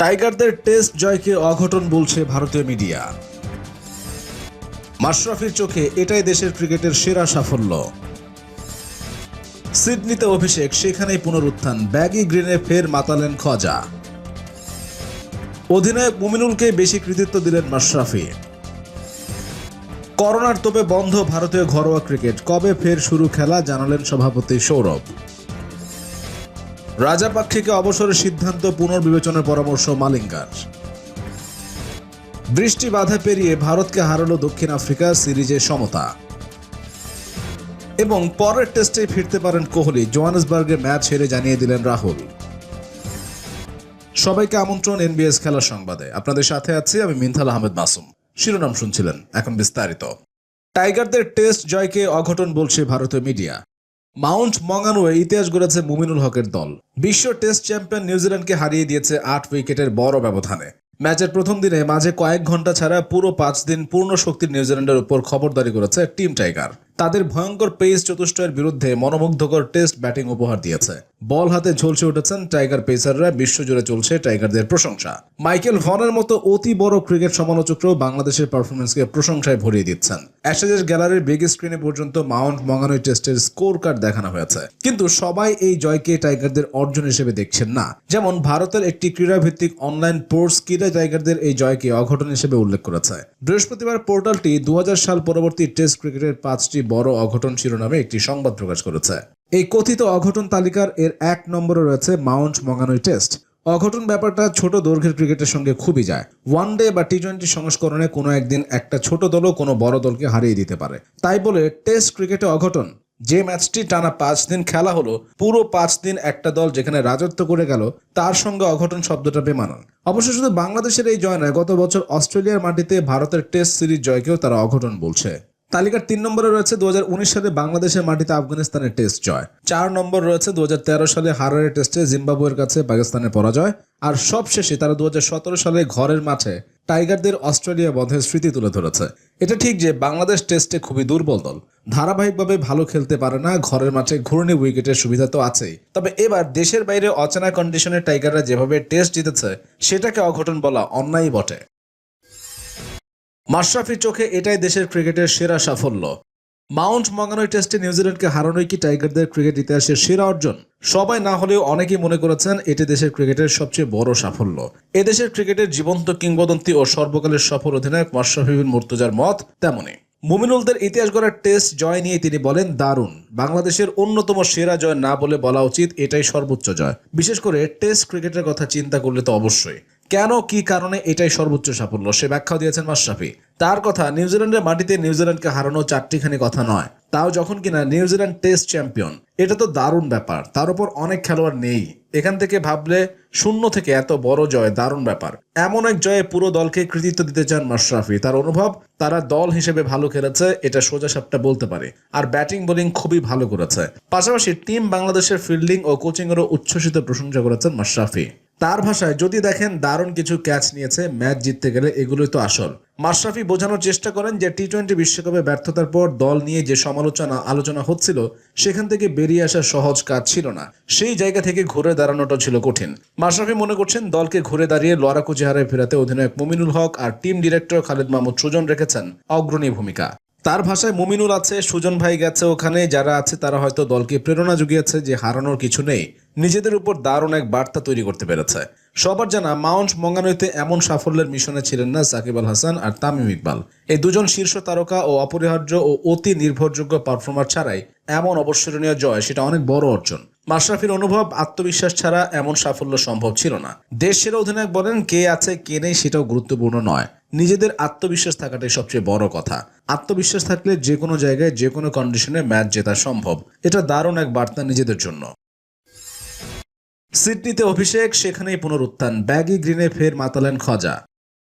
টাইগারদের টেস্ট জয়কে অঘটন বলছে ভারতীয় মিডিয়া। মাশরাফির চোখে এটাই দেশের ক্রিকেটের সেরা সাফল্য। সিডনিতে অভিষেক, সেখানেই পুনরুত্থান। ব্যাগি গ্রিনে ফের মাতালেন খজা অধিনায়ক মুমিনুলকে বেশি কৃতিত্ব দিলেন মাশরাফি। করোনার তোপে বন্ধ ভারতীয় ঘরোয়া ক্রিকেট। কবে ফের শুরু খেলা জানালেন সভাপতি সৌরভ। রাজাপাক্ষিকে অবসরের সিদ্ধান্ত পুনর্বিবেচনার পরামর্শ মালিঙ্গার। বৃষ্টি বাধা পেরিয়ে ভারতকে হারালো দক্ষিণ আফ্রিকা সিরিজে সমতা। এবং পরের টেস্টে ফিরতে পারেন কোহলি, জোহানেসবার্গের ম্যাচ হেরে জানিয়ে দিলেন রাহুল। সবাইকে আমন্ত্রণ এনবিএস খেলার সংবাদে। আপনাদের সাথে আছি আমি মিনথাল আহমেদ মাসুম। শিরোনাম শুনছিলেন এখন বিস্তারিত। টাইগারদের টেস্ট জয়কে অঘটন বলছে ভারতীয় মিডিয়া। মাউন্ট মঙ্গানুয়ে ইতিহাস গড়েছে মুমিনুল হকের দল। বিশ্ব টেস্ট চ্যাম্পিয়ন নিউজিল্যান্ডকে হারিয়ে দিয়েছে আট উইকেটের বড় ব্যবধানে। ম্যাচের প্রথম দিনে মাঝে কয়েক ঘণ্টা ছাড়া পুরো পাঁচ দিন পূর্ণ শক্তির নিউজিল্যান্ডের উপর খবরদারি করেছে টিম টাইগার। তাদের ভয়ঙ্কর পেস চতুষ্টয়ের বিরুদ্ধে মনোমুগ্ধকর টেস্ট ব্যাটিং উপহার দিয়েছে। বল হাতে ঝলসে উঠেছেন টাইগার পেসাররা, বিশ্বজুড়ে চলছে টাইগারদের প্রশংসা। মাইকেল ভনের মতো অতি বড় ক্রিকেট সমালোচকরাও বাংলাদেশের পারফরমেন্সকে প্রশংসায় ভরিয়ে দিচ্ছেন। অ্যাশেজের গ্যালারির বিগ স্ক্রিনে পর্যন্ত মাউন্ট মঙ্গানুই টেস্টের স্কোর কার্ড দেখানো হয়েছে। কিন্তু সবাই এই জয়কে টাইগারদের অর্জন হিসেবে দেখছেন না। যেমন ভারতের একটি ক্রীড়াভিত্তিক অনলাইন পোর্টস ক্রীড়া টাইগারদের এই জয়কে অঘটন হিসেবে উল্লেখ করেছে। বৃহস্পতিবার পোর্টালটি দু হাজার সাল পরবর্তী টেস্ট ক্রিকেটের পাঁচটি বড় অঘটন শিরোনামে একটি সংবাদ প্রকাশ করেছে। এই কথিত অঘটন তালিকার এর এক নম্বরে রয়েছে মাউন্ট মঙ্গানুই টেস্ট। অঘটন ব্যাপারটা ছোট দৈর্ঘ্যের ক্রিকেটের সঙ্গে খুবই যায়। ওয়ান ডে বা টি টোয়েন্টি সংস্করণে কোনো একদিন একটা ছোট দলও কোনো বড় দলকে হারিয়ে দিতে পারে। তাই বলে টেস্ট ক্রিকেটে অঘটন, যে ম্যাচটি টানা পাঁচ দিন খেলা হলো, পুরো পাঁচ দিন একটা দল যেখানে রাজত্ব করে গেল, তার সঙ্গে অঘটন শব্দটা বেমানান। অবশ্য শুধু বাংলাদেশের এই জয় নয়, গত বছর অস্ট্রেলিয়ার মাটিতে ভারতের টেস্ট সিরিজ জয়কেও তারা অঘটন বলছে। তালিকার তিন নম্বরে রয়েছে দুহাজার উনিশ সালে বাংলাদেশের মাটিতে আফগানিস্তানের টেস্ট জয়। চার নম্বর রয়েছে দুহাজার তেরো সালে হারারের টেস্টে জিম্বাবুয়ের কাছে পাকিস্তানের পরাজয়। আর সবশেষে তারা দুহাজার সতেরো সালে ঘরের মাঠে টাইগারদের অস্ট্রেলিয়া বধের স্মৃতি তুলে ধরেছে। এটা ঠিক যে বাংলাদেশ টেস্টে খুবই দুর্বল দল। ধারাবাহিকভাবে ভালো খেলতে পারে না, ঘরের মাঠে ঘূর্ণি উইকেটের সুবিধা তো আছেই। তবে এবার দেশের বাইরে অচেনা কন্ডিশনে টাইগাররা যেভাবে টেস্ট জিতেছে, সেটাকে অঘটন বলা অন্যায় বটে। মাশরাফির চোখে এটাই দেশের ক্রিকেটের সেরা সাফল্য। মাউন্ট মঙ্গানুই টেস্টে নিউজিল্যান্ডকে হারানোই কি টাইগারদের ক্রিকেট ইতিহাসের সেরা অর্জন? সবাই না হলেও অনেকেই মনে করেছেন এটি দেশের ক্রিকেটের সবচেয়ে বড় সাফল্য। এদেশের ক্রিকেটের জীবন্ত কিংবদন্তি ও সর্বকালের সফল অধিনায়ক মাশরাফি বিন মুর্তজার মত তেমনই। মুমিনুলদের ইতিহাস গড়ার টেস্ট জয় নিয়ে তিনি বলেন, দারুণ। বাংলাদেশের অন্যতম সেরা জয় না বলে বলা উচিত, এটাই সর্বোচ্চ জয়। বিশেষ করে টেস্ট ক্রিকেটের কথা চিন্তা করলে তো অবশ্যই। কেন, কি কারণে এটাই সর্বোচ্চ সাফল্য? সে ব্যাখ্যাও দিয়েছেন মাশরাফি। তার কথা নিউজিল্যান্ডের মাটিতে নিউজিল্যান্ডকে হারানো চারটিখানি কথা নয়। তাও যখন কিনা নিউজিল্যান্ড টেস্ট চ্যাম্পিয়ন, এটা তো দারুণ ব্যাপার। তার উপর অনেক খেলোয়াড় নেই। এখান থেকে ভাবলে শূন্য থেকে এত বড় জয় দারুণ ব্যাপার। এমন এক জয়ে পুরো দলকে কৃতিত্ব দিতে চান মাশরাফি। তার অনুভব, তারা দল হিসেবে ভালো খেলেছে, এটা সোজা সাপটা বলতে পারে। আর ব্যাটিং, বোলিং খুবই ভালো করেছে। পাশাপাশি টিম বাংলাদেশের ফিল্ডিং ও কোচিংয়েরও উচ্ছ্বসিত প্রশংসা করেছেন মাশরাফি। তার ভাষায় যদি দেখেন দারুণ কিছু ক্যাচ নিয়েছে ম্যাচ জিততে গেলে, এগুলোই তো আসল। মাশরাফি বোঝানোর চেষ্টা করেন যে টি টোয়েন্টি বিশ্বকাপে ব্যর্থতার পর দল নিয়ে যে সমালোচনা, আলোচনা হচ্ছিল, সেখান থেকে বেরিয়ে আসা সহজ কাজ ছিল না। সেই জায়গা থেকে ঘুরে দাঁড়ানোটা ছিল কঠিন। মাশরাফি মনে করছেন, দলকে ঘুরে দাঁড়িয়ে লড়াকু চেহারায় ফেরাতে অধিনায়ক মুমিনুল হক আর টিম ডিরেক্টর খালেদ মাহমুদ সুজন রেখেছেন অগ্রণী ভূমিকা। তার ভাষায় মুমিনুল আছে, সুজন ভাই গেছে ওখানে, যারা আছে তারা হয়তো দলকে প্রেরণা জুগিয়েছে যে হারানোর কিছু নেই। নিজেদের উপর দারুণ এক বার্তা তৈরি করতে পেরেছে। সবার জানা, মাউন্ট মঙ্গানুইতে এমন সাফল্যের মিশনে ছিলেন না সাকিব আল হাসান আর তামিম ইকবাল। এই দুজন শীর্ষ তারকা ও অপরিহার্য ও অতি নির্ভরযোগ্য পারফর্মার ছাড়াই এমন অবসরণীয় জয়, সেটা অনেক বড় অর্জন। মাশরাফির অনুভব, আত্মবিশ্বাস ছাড়া এমন সাফল্য সম্ভব ছিল না। দেশ সেরা অধিনায়ক বলেন, কে আছে, কে নেই সেটাও গুরুত্বপূর্ণ নয়। নিজেদের আত্মবিশ্বাস থাকাটাই সবচেয়ে বড় কথা। আত্মবিশ্বাস থাকলে যে কোনো জায়গায় যে কোনো কন্ডিশনে ম্যাচ জেতা সম্ভব। এটা দারুণ এক বার্তা নিজেদের জন্য। সিডনিতে অভিষেক, সেখানেই পুনরুত্থান। ব্যাগি গ্রিনে ফের মাতালেন খজা।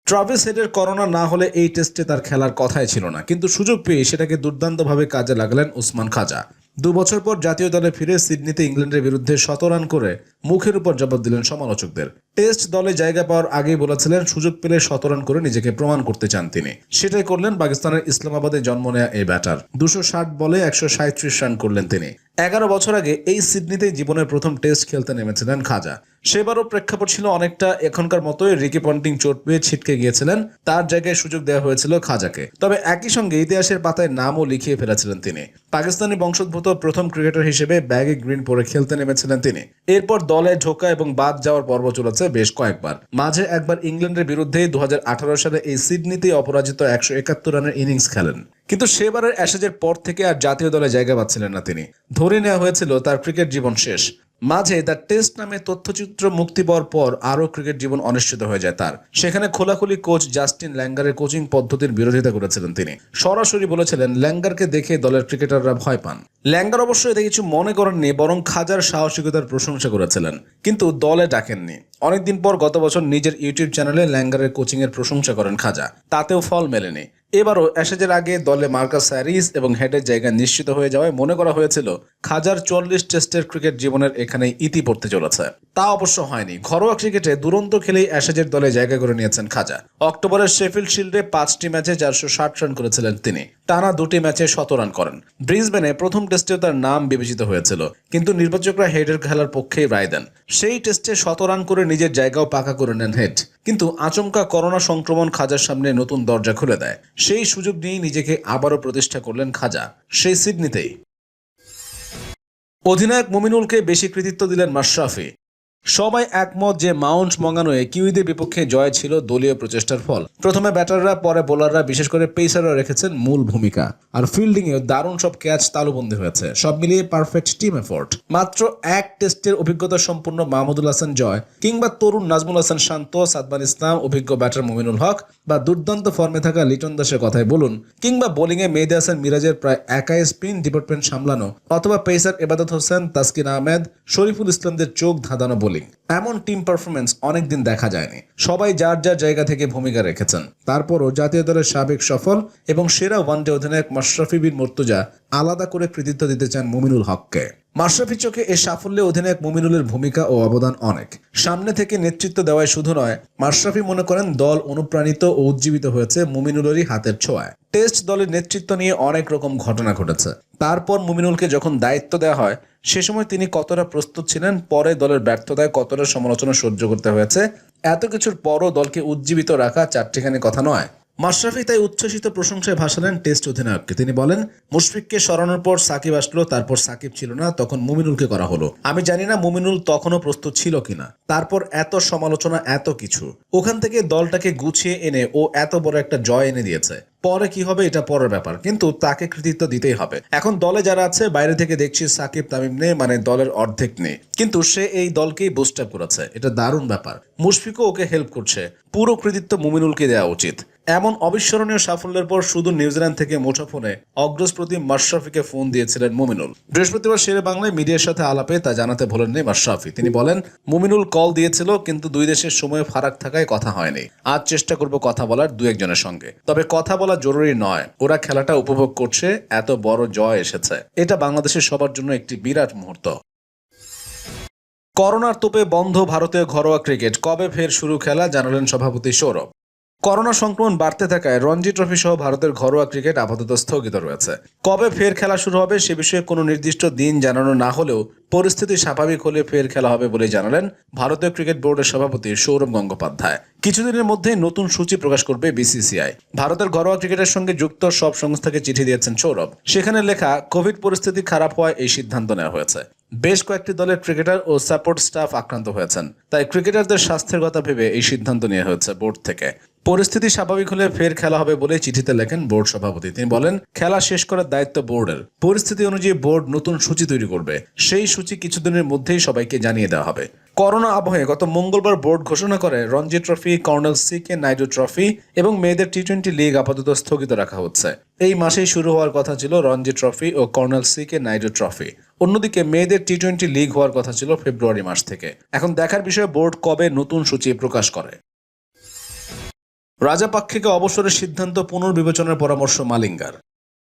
ট্রাভিস হেডের করোনা না হলে এই টেস্টে তার খেলার কথাই ছিল না। কিন্তু সুযোগ পেয়ে সেটাকে দুর্দান্তভাবে কাজে লাগলেন উসমান খাজা। দু বছর পর জাতীয় দলে ফিরে সিডনিতে ইংল্যান্ডের বিরুদ্ধে শত রান করে মুখের উপর জবাব দিলেন সমালোচকদের। টেস্ট দলে জায়গা পাওয়ার আগেই বলেছিলেন, সুযোগ পেলে শতরান করে নিজেকে প্রমাণ করতে চান তিনি। সেটাই করলেন পাকিস্তানের ইসলামাবাদে জন্ম নেয়া এই ব্যাটার। দুশো বলে একশো রান করলেন তিনি। এগারো বছর আগে এই সিডনিতেই জীবনের প্রথম টেস্ট খেলতে নেমেছিলেন খাজা। সেবারও প্রেক্ষাপট ছিল অনেকটা এখনকার মতোই রিকি পন্টিং চোট পেয়ে ছিটকে গিয়েছিলেন, তার জায়গায় সুযোগ দেওয়া হয়েছিল খাজাকে। তবে একই সঙ্গে ইতিহাসের পাতায় নামও লিখিয়ে ফেলেছিলেন তিনি। পাকিস্তানি বংশোদ্ভূত প্রথম ক্রিকেটার হিসেবে ব্যাগে গ্রিন পরে খেলতে নেমেছিলেন তিনি। এরপর দলে ঢোকা এবং বাদ যাওয়ার পর্ব চলেছে বেশ কয়েকবার। মাঝে একবার ইংল্যান্ডের বিরুদ্ধে দু হাজার আঠারো সালে এই সিডনিতে অপরাজিত একশো একাত্তর রানের ইনিংস খেলেন। কিন্তু সেবারের অ্যাশেজের পর থেকে আর জাতীয় দলে জায়গা পাচ্ছিলেন না তিনি। ধরে নেওয়া হয়েছিল তার ক্রিকেট জীবন শেষ। মাঝে দ্য টেস্ট নামে তথ্যচিত্র মুক্তি পাওয়ার পর আরও ক্রিকেট জীবন অনিশ্চিত হয়ে যায় তার। সেখানে খোলাখুলি কোচ জাস্টিন ল্যাঙ্গারের কোচিং পদ্ধতির বিরোধিতা করেছিলেন তিনি। সরাসরি বলেছিলেন, ল্যাঙ্গারকে দেখে দলের ক্রিকেটাররা ভয় পান। ল্যাঙ্গার অবশ্য এতে কিছু মনে করেননি, বরং খাজার সাহসিকতার প্রশংসা করেছিলেন। কিন্তু দলে ডাকেননি। অনেকদিন পর গত বছর নিজের ইউটিউব চ্যানেলে ল্যাঙ্গারের কোচিংয়ের প্রশংসা করেন খাজা। তাতেও ফল মেলেনি। এবারও অ্যাশেজের আগে দলে মার্কাস স্যারিস এবং হেডের জায়গা নিশ্চিত হয়ে যাওয়ায় মনে করা হয়েছিল খাজার চল্লিশ টেস্টের ক্রিকেট জীবনের এখানে ইতি পড়তে চলেছে। তা অবশ্য হয়নি। ঘরোয়া ক্রিকেটে দুরন্ত খেলেই অ্যাশেজের দলে জায়গা করে নিয়েছেন খাজা। অক্টোবরের শেফিল্ড শিল্ডে পাঁচটি ম্যাচে চারশো ষাট রান করেছিলেন তিনি। টানা দুটি ম্যাচে শত রান করেন। ব্রিসবেনে প্রথম টেস্টেও তার নাম বিবেচিত হয়েছিল, কিন্তু নির্বাচকরা হেডের খেলার পক্ষেই রায় দেন। সেই টেস্টে শত রান করে নিজের জায়গাও পাকা করে নেন হেড। কিন্তু আচমকা করোনা সংক্রমণ খাজার সামনে নতুন দরজা খুলে দেয়। সেই সুযোগ নিয়েই নিজেকে আবারও প্রতিষ্ঠা করলেন খাজা, সেই সিডনিতেই। অধিনায়ক মুমিনুলকে বেশি কৃতিত্ব দিলেন মাশরাফি। সবাই একমত যে মাউন্ট মঙ্গানোয় কিউইদের বিপক্ষে জয় ছিল দলীয় প্রচেষ্টার ফল। প্রথমে ব্যাটাররা, পরে বোলাররা, বিশেষ করে পেসাররা রেখেছেন মূল ভূমিকা। আর ফিল্ডিংয়েও দারুণ সব ক্যাচ তালুবন্দী হয়েছে। সব মিলিয়ে পারফেক্ট টিম এফোর্ট। মাত্র এক টেস্টের অভিজ্ঞতা সম্পূর্ণ মাহমুদুল হাসান জয় কিংবা তরুণ নাজমুল হাসান শান্ত, সাদমান ইসলাম, অভিজ্ঞ ব্যাটার মুমিনুল হক বা দুর্দান্ত ফর্মে থাকা লিটন দাসের কথাই বলুন কিংবা বোলিংয়ে মেহেদি হাসান মিরাজের প্রায় একাই স্পিন ডিপার্টমেন্ট সামলানো অথবা পেসার এবাদত হোসেন, তাসকিন আহমেদ, শরীফুল ইসলামদের চোখ ধাঁধানো বোলিং। এমন টিম পারফরমেন্স অনেকদিন দেখা যায়নি। সবাই যার যার জায়গা থেকে ভূমিকা রেখেছেন। তারপরও জাতীয় দলের সাবেক সফল এবং সেরা ওয়ানডে অধিনায়ক মাশরাফি বিন মর্তুজা আলাদা করে কৃতিত্ব দিতে চান মুমিনুল হককে। মাশরাফি চোখে এ সাফল্যে অধিনায়ক মুমিনুলের ভূমিকা ও অবদান অনেক। সামনে থেকে নেতৃত্ব দেওয়ায় শুধু নয়, মাশরাফি মনে করেন দল অনুপ্রাণিত ও উজ্জীবিত হয়েছে মুমিনুলেরই হাতের ছোঁয়ায়। টেস্ট দলের নেতৃত্ব নিয়ে অনেক রকম ঘটনা ঘটেছে। তারপর মুমিনুলকে যখন দায়িত্ব দেওয়া হয় সে সময় তিনি কতটা প্রস্তুত ছিলেন, পরে দলের ব্যর্থতায় কতটা সমালোচনা সহ্য করতে হয়েছে, এত কিছুর পরও দলকে উজ্জীবিত রাখা চারটিখানি কথা নয়। মাশরাফি তাই উচ্ছ্বসিত প্রশংসায় ভাসালেন টেস্ট অধিনায়ককে। তিনি বলেন, মুশফিককে সরানোর পর সাকিব আসলো, তারপর সাকিব ছিল না, তখন মুমিনুলকে করা হলো। আমি জানি না মুমিনুল তখনও প্রস্তুত ছিল কিনা। তারপর এত সমালোচনা, এত কিছু। ওখান থেকে দলটাকে গুছিয়ে এনে ও এত বড় একটা জয় এনে দিয়েছে। পরে কি হবে, এটা পরের ব্যাপার। কিন্তু তাকে কৃতিত্ব দিতেই হবে। এখন দলে যারা আছে, বাইরে থেকে দেখছি সাকিব, তামিম নেই মানে দলের অর্ধেক নেই। কিন্তু সে এই দলকেই বুস্ট করেছে। এটা দারুণ ব্যাপার। মুশফিকও ওকে হেল্প করছে। পুরো কৃতিত্ব মুমিনুলকে দেওয়া উচিত। এমন অবিস্মরণীয় সাফল্যের পর শুধু নিউজিল্যান্ড থেকে মুঠোফোনে অগ্রজ প্রতি মাশরাফিকে ফোন দিয়েছিলেন মুমিনুল। বৃহস্পতিবার শেরে বাংলায় মিডিয়ার সাথে আলাপে তা জানাতে ভোলেননি মাশরাফি। তিনি বলেন, মুমিনুল কল দিয়েছিল, কিন্তু দুই দেশের সময় ফারাক থাকায় কথা হয়নি। আজ চেষ্টা করব কথা বলার দু একজনের সঙ্গে। তবে কথা বলা জরুরি নয়। ওরা খেলাটা উপভোগ করছে, এত বড় জয় এসেছে। এটা বাংলাদেশের সবার জন্য একটি বিরাট মুহূর্ত। করোনার তোপে বন্ধ ভারতীয় ঘরোয়া ক্রিকেট। কবে ফের শুরু খেলা জানালেন সভাপতি সৌরভ। করোনা সংক্রমণ বাড়তে থাকায় রঞ্জি ট্রফি সহ ভারতের ঘরোয়া ক্রিকেট আপাতত স্থগিত রয়েছে। কবে ফের খেলা শুরু হবে সে বিষয়ে কোনো নির্দিষ্ট দিন জানানো না হলেও পরিস্থিতি স্বাভাবিক হলে ফের খেলা হবে বলে জানালেন ভারতীয় ক্রিকেট বোর্ডের সভাপতি সৌরভ গঙ্গোপাধ্যায়। কিছুদিনের মধ্যে নতুন সূচি প্রকাশ করবে বিসিসিআই। ভারতের ঘরোয়া ক্রিকেটের সঙ্গে যুক্ত সব সংস্থাকে চিঠি দিয়েছেন সৌরভ। সেখানে লেখা, কোভিড পরিস্থিতি খারাপ হওয়ায় এই সিদ্ধান্ত নেওয়া হয়েছে। বেশ কয়েকটি দলের ক্রিকেটার ও সাপোর্ট স্টাফ আক্রান্ত হয়েছেন। তাই ক্রিকেটারদের স্বাস্থ্যের কথা ভেবে এই সিদ্ধান্ত নেওয়া হয়েছে বোর্ড থেকে। পরিস্থিতি স্বাভাবিক হলে ফের খেলা হবে বলে চিঠিতে লেখেন বোর্ড সভাপতি। তিনি বলেন, খেলা শেষ করার দায়িত্ব বোর্ডের। পরিস্থিতি অনুযায়ী বোর্ড নতুন সূচি তৈরি করবে। সেই সূচি কিছুদিনের মধ্যেই সবাইকে জানিয়ে দেওয়া হবে। করোনা আবহে গত মঙ্গলবার বোর্ড ঘোষণা করে Ranji trophy, colonel C K Naidu trophy এবং মেয়েদের টি টোয়েন্টি লিগ আপাতত স্থগিত রাখা হচ্ছে। এই মাসেই শুরু হওয়ার কথা ছিল রঞ্জি ট্রফি ও colonel C K Naidu trophy. অন্যদিকে মেয়েদের টি টোয়েন্টি লিগ হওয়ার কথা ছিল ফেব্রুয়ারি মাস থেকে। এখন দেখার বিষয়ে বোর্ড কবে নতুন সূচি প্রকাশ করে? রাজাপাক্ষেকে অবসরের সিদ্ধান্ত পুনর্বিবেচনার পরামর্শ মালিঙ্গার।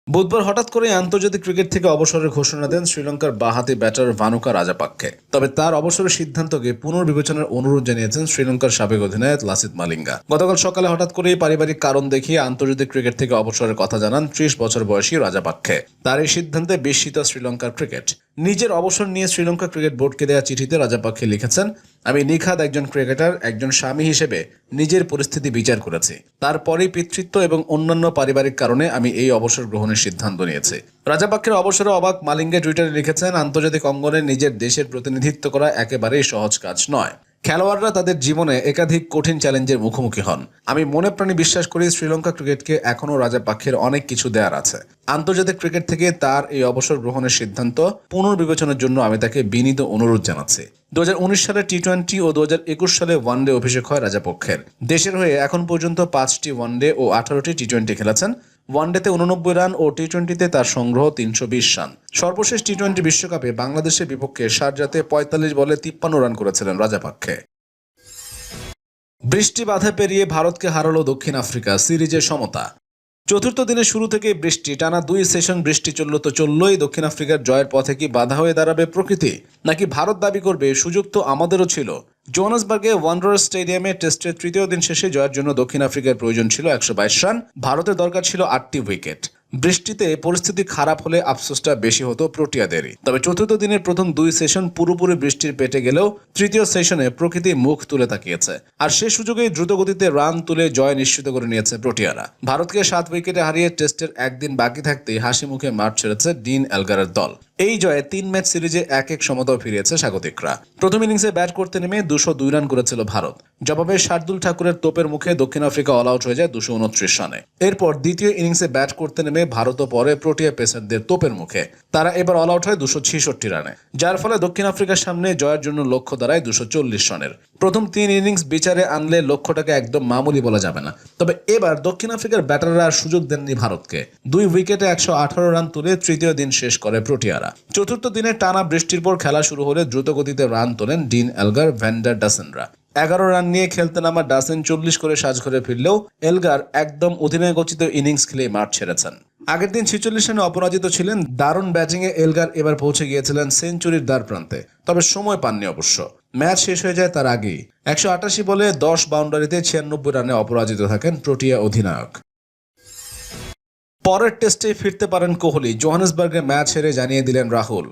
বুধবার হঠাৎ করে আন্তর্জাতিক ক্রিকেট থেকে অবসরের ঘোষণা দেন শ্রীলঙ্কার বাহাতি ব্যাটার ভানুকা রাজাপাক্ষে তবে তার অবসরের সিদ্ধান্তকে পুনর্বিবেচনার অনুরোধ জানিয়েছেন শ্রীলঙ্কার সাবেক অধিনায়ক লাসিত মালিঙ্গা। গতকাল সকালে হঠাৎ করেই পারিবারিক কারণ দেখিয়ে আন্তর্জাতিক ক্রিকেট থেকে অবসরের কথা জানান ত্রিশ বছর বয়সী রাজাপাক্ষে তার এই সিদ্ধান্তে বিস্মিত শ্রীলঙ্কার ক্রিকেট। নিজের অবসর নিয়ে শ্রীলঙ্কা ক্রিকেট বোর্ডকে দেওয়া চিঠিতে রাজাপাক্ষে লিখেছেন, আমি নিখাদ একজন ক্রিকেটার, একজন স্বামী হিসেবে নিজের পরিস্থিতি বিচার করেছে। তারপরে পিতৃত্ব এবং অন্যান্য পারিবারিক কারণে আমি এই অবসর গ্রহণের সিদ্ধান্ত নিয়েছে। রাজাপাক্ষের অবসরে অবাক মালিঙ্গে টুইটারে লিখেছেন, আন্তর্জাতিক অঙ্গনে নিজের দেশের প্রতিনিধিত্ব করা একেবারেই সহজ কাজ নয়। খেলোয়াড়রা তাদের জীবনে একাধিক কঠিন চ্যালেঞ্জের মুখোমুখি হন। আমি মনে প্রাণে বিশ্বাস করি শ্রীলঙ্কা ক্রিকেটকে এখনও রাজাপাক্ষের অনেক কিছু দেওয়ার আছে। আন্তর্জাতিক ক্রিকেট থেকে তার এই অবসর গ্রহণের সিদ্ধান্ত পুনর্বিবেচনার জন্য আমি তাকে বিনীত অনুরোধ জানাচ্ছি। দু হাজার উনিশ সালে টি টোয়েন্টি ও দু হাজার একুশ সালে ওয়ানডে অভিষেক হয় রাজাপক্ষের। দেশের হয়ে এখন পর্যন্ত পাঁচটি ওয়ানডে ও আঠারোটি টি টোয়েন্টি খেলেছেন। ওয়ানডেতে উননব্বই রান ও টি টোয়েন্টিতে তার সংগ্রহ তিনশো বিশ রান। সর্বশেষ টি টোয়েন্টি বিশ্বকাপে বাংলাদেশের বিপক্ষে সারজাতে পঁয়তাল্লিশ বলে তিপ্পান্ন রান করেছিলেন রাজাপাক্ষে বৃষ্টি বাধা পেরিয়ে ভারতকে হারালো দক্ষিণ আফ্রিকা সিরিজে সমতা। চতুর্থ দিনের শুরু থেকে বৃষ্টি, টানা দুই সেশন বৃষ্টি চলল তো চললই। দক্ষিণ আফ্রিকার জয়ের পথে কি বাধা হয়ে দাঁড়াবে প্রকৃতি? নাকি ভারত দাবি করবে, সুযোগ তো আমাদেরও ছিল। জোহানসবার্গে ওয়ান্ডার স্টেডিয়ামে টেস্টের তৃতীয় দিন শেষে জয়ের জন্য দক্ষিণ আফ্রিকার প্রয়োজন ছিল একশো বাইশ রান। ভারতের দরকার ছিল আটটি উইকেট। বৃষ্টিতে পরিস্থিতি খারাপ হলে আফসোসটা বেশি হতো প্রোটিয়াদেরই। তবে চতুর্থ দিনের প্রথম দুই সেশন পুরোপুরি বৃষ্টির পেটে গেলেও তৃতীয় সেশনে প্রকৃতি মুখ তুলে তাকিয়েছে। আর সে সুযোগেই দ্রুতগতিতে রান তুলে জয় নিশ্চিত করে নিয়েছে প্রোটিয়ারা। ভারতকে সাত উইকেটে হারিয়ে টেস্টের একদিন বাকি থাকতেই হাসি মুখে মাঠ ছেড়েছে ডিন অ্যালগারের দল। এই জয়ে তিন ম্যাচ সিরিজে এক এক সমতাও ফিরিয়েছে স্বাগতিকরা। প্রথম ইনিংসে ব্যাট করতে নেমে দুশো দুই রান করেছিল ভারত। জবাবে শার্দুল ঠাকুরের তোপের মুখে দক্ষিণ আফ্রিকা অল আউট হয়ে যায় দুশো উনত্রিশ রানে। এরপর দ্বিতীয় ইনিংসে ব্যাট করতে নেমে ভারতও পরে প্রোটিয়া পেসারদের তোপের মুখে। তারা এবার অল আউট হয় দুশো ছেষট্টি রানে। যার ফলে দক্ষিণ আফ্রিকার সামনে জয়ের জন্য লক্ষ্য দাঁড়ায় দুশো চল্লিশ রানের। প্রথম তিন ইনিংস বিচারে আনলে লক্ষ্যটাকে একদম মামুলি বলা যাবে না। তবে এবার দক্ষিণ আফ্রিকার ব্যাটাররা আর সুযোগ দেননি ভারতকে। দুই উইকেটে একশো আঠারো রান তুলে তৃতীয় দিন শেষ করে প্রোটিয়ারা। চতুর্থ দিনে টানা বৃষ্টির পর খেলা শুরু হলে দ্রুতগতিতে রান তোলেন ডিন এলগার ভ্যান্ডার ডাসেনরা। এগারো রান নিয়ে খেলতে নামা ডাসেন চল্লিশ করে সাজঘরে ফিরলেও এলগার একদম অধিনায়কোচিত ইনিংস খেলে মাঠ ছেড়েছেন। আগের দিন ছেচল্লিশ রানে অপরাজিত ছিলেন। দারুণ ব্যাটিংয়ে এলগার এবার পৌঁছে গিয়েছিলেন সেঞ্চুরির দ্বার প্রান্তে। তবে সময় পাননি অবশ্য। ম্যাচ শেষ হয়ে যায় তার আগেই। একশো আটাশি বলে দশ বাউন্ডারিতে ছিয়ানব্বই রানে অপরাজিত থাকেন প্রোটিয়া অধিনায়ক। পরের টেস্টে ফিরতে পারেন কোহলি। জোহানেসবার্গে ম্যাচ হেরে জানিয়ে দিলেন রাহুল।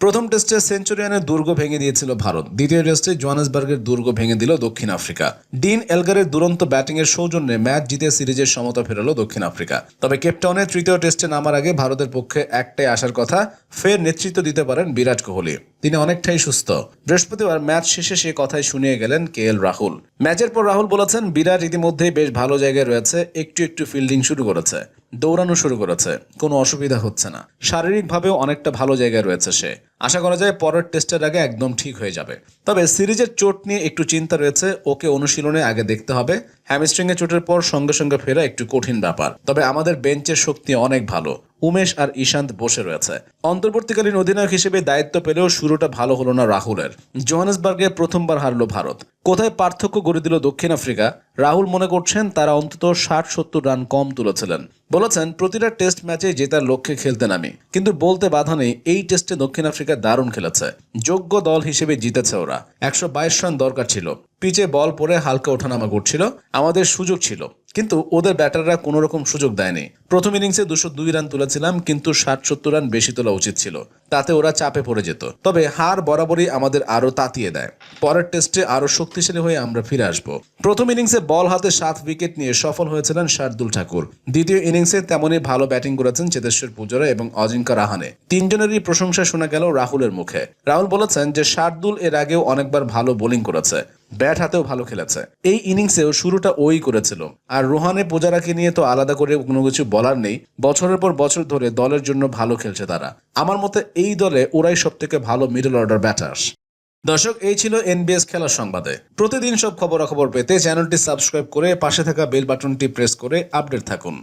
প্রথম টেস্টে সেঞ্চুরিয়ানের দুর্গ ভেঙে দিয়েছিল ভারত। দ্বিতীয় টেস্টে জোহানেসবার্গের দুর্গ ভেঙে দিল দক্ষিণ আফ্রিকা। ডিন এলগারের দুরন্ত ব্যাটিংয়ের সৌজন্যে ম্যাচ জিতে সিরিজের সমতা ফেরালো দক্ষিণ আফ্রিকা। তবে কেপটাউনে তৃতীয় টেস্টে নামার আগে ভারতের পক্ষে একটাই আসার কথা, ফের নেতৃত্ব দিতে পারেন বিরাট কোহলি। তিনি অনেকটাই সুস্থ। বৃহস্পতিবার ম্যাচ শেষে সে কথাই শুনিয়ে গেলেন কে এল রাহুল। ম্যাচের পর রাহুল বলেছেন, বিরাট ইতিমধ্যেই বেশ ভালো জায়গায় রয়েছে, একটু একটু ফিল্ডিং শুরু করেছে, দৌড়ানো শুরু করেছে, কোনো অসুবিধা হচ্ছে না। শারীরিকভাবেও অনেকটা ভালো জায়গায় রয়েছে সে। আশা করা যায় পরের টেস্টের আগে একদম ঠিক হয়ে যাবে। তবে সিরিজের চোট নিয়ে একটু চিন্তা রয়েছে, ওকে অনুশীলনে আগে দেখতে হবে। হ্যামস্ট্রিংয়ে চোটের পর সঙ্গে সঙ্গে ফেরা একটু কঠিন ব্যাপার। তবে আমাদের বেঞ্চের শক্তি অনেক ভালো। উমেশ আর ঈশান্ত বসে রয়েছে। অন্তর্বর্তীকালীন অধিনায়ক হিসেবে দায়িত্ব পেলেও শুরুটা ভালো হলো না রাহুলের। জোহানেসবার্গে প্রথমবার হারলো ভারত। কোথায় পার্থক্য গড়ে দিল দক্ষিণ আফ্রিকা? রাহুল মনে করছেন তারা অন্তত ষাট সত্তর রান কম তুলেছিলেন। বলেছেন, প্রতিটা টেস্ট ম্যাচে জেতার লক্ষ্যে খেলতেন আমি কিন্তু বলতে বাধা নেই, এই টেস্টে দক্ষিণ আফ্রিকা দারুণ খেলেছে। যোগ্য দল হিসেবে জিতেছে ওরা। একশো বাইশ রান দরকার ছিল। পিচে বল পরে হালকা ওঠানামা করছিল। আমাদের সুযোগ ছিল। কিন্তু ওদের ব্যাটাররা কোনো রকম সুযোগ দেয়নি। প্রথম ইনিংসে দুশো দুই রান তুলেছিলাম, কিন্তু ষাট সত্তর রান বেশি তোলা উচিত ছিল। তাতে ওরা চাপে পড়ে যেত। তবে হার বরাবরই আমাদের আরও তাতিয়ে দেয়। পরের টেস্টে আরও শক্তিশালী হয়ে আমরা ফিরে আসব। প্রথম ইনিংসে বল হাতে সাত উইকেট নিয়ে সফল হয়েছিলেন শার্দুল ঠাকুর। দ্বিতীয় ইনিংসে তেমনই ভালো ব্যাটিং করেছেন চেতেশ্বর পূজারা এবং অজিঙ্কা রাহানে। তিনজনেরই প্রশংসা শোনা গেল রাহুলের মুখে। রাহুল বলেছেন যে শার্দুল এর আগেও অনেকবার ভালো বোলিং করেছে। ব্যাট হাতেও ভালো খেলেছে। এই ইনিংসেও শুরুটা ওই করেছিল। আর রোহানে পূজারাকে নিয়ে তো আলাদা করে কোনো কিছু বলার নেই। বছরের পর বছর ধরে দলের জন্য ভালো খেলছে তারা। আমার মতে এই দলে ওরাই সব থেকে ভালো মিডল অর্ডার ব্যাটার দর্শক, এই ছিল এনবিএস খেলার সংবাদে। প্রতিদিন সব খবরাখবর পেতে চ্যানেলটি সাবস্ক্রাইব করে পাশে থাকা বেল বাটনটি প্রেস করে আপডেট থাকুন।